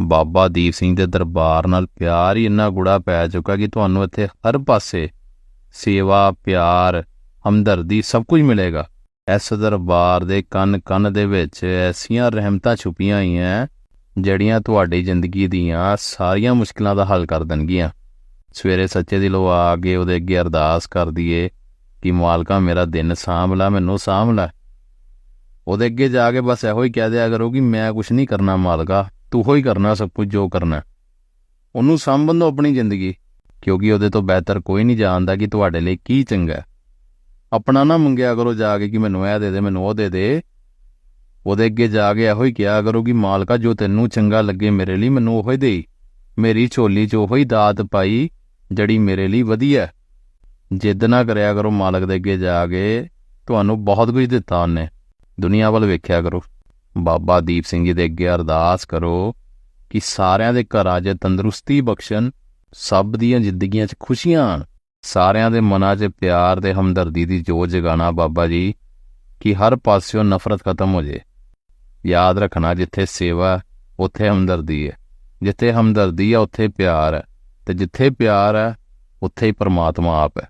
ਬਾਬਾ ਦੀਪ ਸਿੰਘ ਦੇ ਦਰਬਾਰ ਨਾਲ ਪਿਆਰ ਹੀ ਇੰਨਾ ਗੁੜਾ ਪੈ ਚੁੱਕਾ ਕਿ ਤੁਹਾਨੂੰ ਇੱਥੇ ਹਰ ਪਾਸੇ ਸੇਵਾ, ਪਿਆਰ, ਹਮਦਰਦੀ ਸਭ ਕੁਝ ਮਿਲੇਗਾ। ਇਸ ਦਰਬਾਰ ਦੇ ਕੰਨ ਕੰਨ ਦੇ ਵਿੱਚ ਐਸੀਆਂ ਰਹਿਮਤਾਂ ਛੁਪੀਆਂ ਹੋਈਆਂ, ਜਿਹੜੀਆਂ ਤੁਹਾਡੀ ਜ਼ਿੰਦਗੀ ਦੀਆਂ ਸਾਰੀਆਂ ਮੁਸ਼ਕਲਾਂ ਦਾ ਹੱਲ ਕਰ ਦੇਣਗੀਆਂ। ਸਵੇਰੇ ਸੱਚੇ ਦਿਲੋਂ ਆ ਕੇ ਉਹਦੇ ਅੱਗੇ ਅਰਦਾਸ ਕਰ ਦਈਏ ਕਿ, ਮਾਲਕਾ, ਮੇਰਾ ਦਿਨ ਸਾਂਭ ਲੈ, ਮੈਨੂੰ ਸਾਂਭ ਲੈ। ਉਹਦੇ ਅੱਗੇ ਜਾ ਕੇ ਬਸ ਇਹੋ ਹੀ ਕਹਿ ਦਿਆ ਕਰੋ ਕਿ, ਮੈਂ ਕੁਝ ਨਹੀਂ ਕਰਨਾ, ਮਾਲਕਾ। ਤੂੰ ਹੀ ਕਰਨਾ, ਸਭ ਕੁਝ ਜੋ ਕਰਨਾ। ਉਹਨੂੰ ਸਾਂਭਣ ਦਿਓ ਆਪਣੀ ਜ਼ਿੰਦਗੀ, ਕਿਉਂਕਿ ਉਹਦੇ ਤੋਂ ਬਿਹਤਰ ਕੋਈ ਨਹੀਂ ਜਾਣਦਾ ਕਿ ਤੁਹਾਡੇ ਲਈ ਕੀ ਚੰਗਾ ਆਪਣਾ ਨਾ ਮੰਗਿਆ ਕਰੋ ਜਾ ਕੇ ਕਿ ਮੈਨੂੰ ਇਹ ਦੇ ਦੇ, ਮੈਨੂੰ ਉਹ ਦੇ ਦੇ। ਉਹਦੇ ਅੱਗੇ ਜਾ ਕੇ ਇਹੋ ਹੀ ਕਿਹਾ ਕਰੋ ਕਿ ਮਾਲਕਾ, ਜੋ ਤੈਨੂੰ ਚੰਗਾ ਲੱਗੇ ਮੇਰੇ ਲਈ, ਮੈਨੂੰ ਉਹ ਹੀ ਦੇਈ। ਮੇਰੀ ਝੋਲੀ 'ਚ ਉਹ ਹੀ ਦਾਤ ਪਾਈ, ਜਿਹੜੀ ਮੇਰੇ ਲਈ ਵਧੀਆ ਜਿੱਦ ਨਾ ਕਰਿਆ ਕਰੋ ਮਾਲਕ ਦੇ ਅੱਗੇ ਜਾ ਕੇ, ਤੁਹਾਨੂੰ ਬਹੁਤ ਕੁਝ ਦਿੱਤਾ ਉਹਨੇ। ਦੁਨੀਆ ਵੱਲ ਵੇਖਿਆ ਕਰੋ। ਬਾਬਾ ਦੀਪ ਸਿੰਘ ਜੀ ਦੇ ਅੱਗੇ ਅਰਦਾਸ ਕਰੋ ਕਿ ਸਾਰਿਆਂ ਦੇ ਘਰਾਂ 'ਚ ਤੰਦਰੁਸਤੀ ਬਖਸ਼ਣ, ਸਭ ਦੀਆਂ ਜ਼ਿੰਦਗੀਆਂ 'ਚ ਖੁਸ਼ੀਆਂ ਆਣ। ਸਾਰਿਆਂ ਦੇ ਮਨਾਂ 'ਚ ਪਿਆਰ ਤੇ ਹਮਦਰਦੀ ਦੀ ਜੋਤ ਜਗਾਣਾ ਬਾਬਾ ਜੀ, ਕਿ ਹਰ ਪਾਸਿਓਂ ਨਫ਼ਰਤ ਖਤਮ ਹੋ ਜੇ। ਯਾਦ ਰੱਖਣਾ ਜਿੱਥੇ ਸੇਵਾ, ਉੱਥੇ ਹਮਦਰਦੀ ਹੈ। ਜਿੱਥੇ ਹਮਦਰਦੀ ਹੈ ਉੱਥੇ ਪਿਆਰ ਹੈ। ਤੇ ਜਿੱਥੇ ਪਿਆਰ ਹੈ, ਉੱਥੇ ਹੀ ਪਰਮਾਤਮਾ ਆਪ ਹੈ।